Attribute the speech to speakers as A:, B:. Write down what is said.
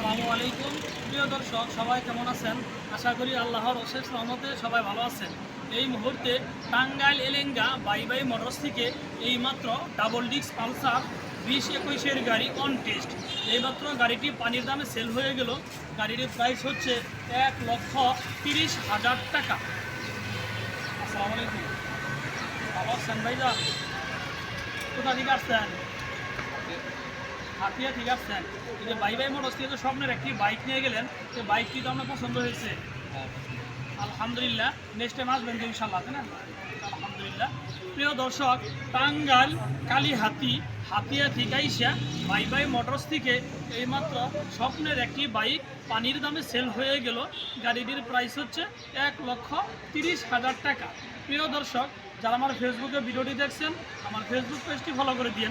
A: আসসালামু আলাইকুম। প্রিয় দর্শক, সবাই কেমন আছেন? আশা করি আল্লাহর অশেষ রহমতে সবাই ভালো আছেন। এই মুহূর্তে Tangail, Elenga bye bye motors থেকে এইমাত্র ডাবল ডিস্ক পালসার বিশ একুশের গাড়ি অন টেস্ট এইমাত্র গাড়িটি পানির দামে সেল হয়ে গেল। গাড়িটির প্রাইস হচ্ছে এক লক্ষ তিরিশ হাজার টাকা। আসসালামু আলাইকুম। ভালো আছেন ভাইজান? কোথা থেকে আসছেন? হাতিয়া ঠিক এই যে বাই বাই মোটরস থেকে স্বপ্নের একটি বাইক নিয়ে গেলেন। সেই বাইকটি তো আপনার পছন্দ হয়েছে। আলহামদুলিল্লাহ নেক্সট টাইম আসবেন তো ইনশাল্লাহ না? আলহামদুলিল্লাহ। প্রিয় দর্শক, টাঙ্গাইল, কালীহাতি, হাতিয়া আইসা বাই বাই মোটরস থেকে এইমাত্র স্বপ্নের একটি বাইক পানির দামে সেল হয়ে গেল। গাড়িটির প্রাইস হচ্ছে এক লক্ষ তিরিশ হাজার টাকা। প্রিয় দর্শক, যারা আমার ফেসবুকে ভিডিওটি দেখছেন, আমার ফেসবুক পেজটি ফলো করে দিন